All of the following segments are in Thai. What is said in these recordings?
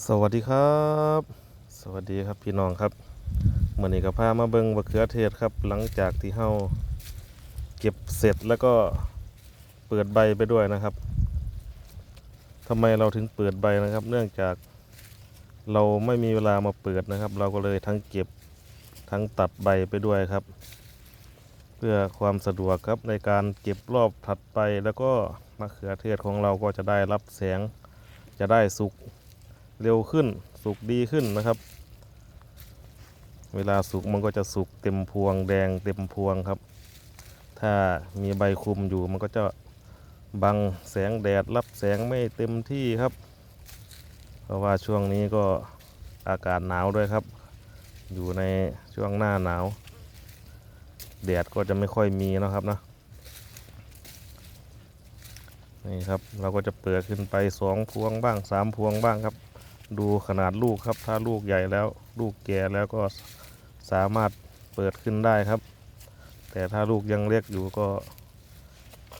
สวัสดีครับ สวัสดีครับพี่น้องครับเมื่อนี้ก็พามาเบิงบะเขือเทศครับ หลังจากที่เฮาเก็บเสร็จแล้วก็เปิดใบไปด้วยนะครับทำไมเราถึงเปิดใบนะครับ เนื่องจากเราไม่มีเวลามาเปิดนะครับ เราก็เลยทั้งเก็บทั้งตัดใบไปด้วยครับ เพื่อความสะดวกครับในการเก็บรอบถัดไปแล้วก็มะเขือเทศของเราก็จะได้รับแสงจะได้สุก เร็วขึ้น สุกดีขึ้นนะครับ เวลาสุกมันก็จะสุกเต็มพวงแดงเต็มพวงครับ ถ้ามีใบคลุมอยู่มันก็จะบังแสงแดดรับแสงไม่เต็มที่ครับ เพราะว่าช่วงนี้ก็อากาศหนาวด้วยครับ อยู่ในช่วงหน้าหนาว แดดก็จะไม่ค่อยมีนะครับนะนี่ครับเราก็จะเปิดขึ้นไปสองพวงบ้างสามพวงบ้างครับ ดูขนาดลูกครับ ถ้าลูกใหญ่แล้ว ลูกแก่แล้วก็สามารถเปิดขึ้นได้ครับ แต่ถ้าลูกยังเล็กอยู่ก็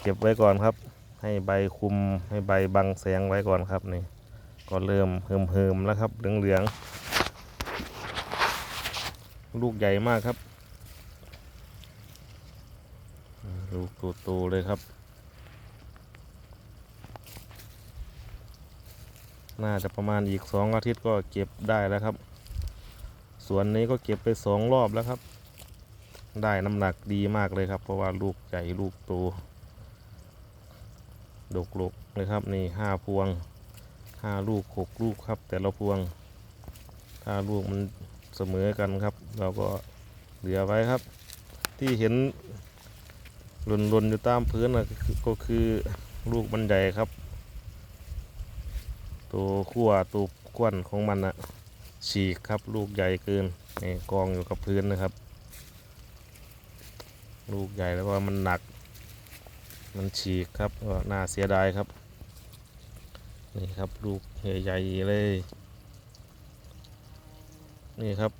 เก็บไว้ก่อนครับ ให้ใบคุมให้ใบบังแสงไว้ก่อนครับนี่ก็เริ่มเหิมเหิมๆแล้วครับเหลืองๆลูกใหญ่มากครับลูกโตๆเลยครับ น่าจะประมาณอีกสองอาทิตย์ก็เก็บได้แล้วครับ สวนนี้ก็เก็บไปสองรอบแล้วครับ ได้น้ำหนักดีมากเลยครับ เพราะว่าลูกใหญ่ลูกโตดกลกเลยครับนี่ห้าพวงห้าลูกหกลูกครับ แต่ละพวง ถ้าลูกมันเสมอกันครับ เราก็เหลือไว้ครับ ที่เห็นหล่นๆอยู่ตามพื้นก็คือก็คือลูกมันใหญ่ครับ ตัวขั้วตัวควนของมันนะฉีกครับลูกใหญ่เกินนี่กองอยู่กับพื้นนะครับ ลูกใหญ่แล้วก็มันหนัก มันฉีกครับก็น่าเสียดายครับนี่ครับลูกใหญ่ๆเลย นี่ครับ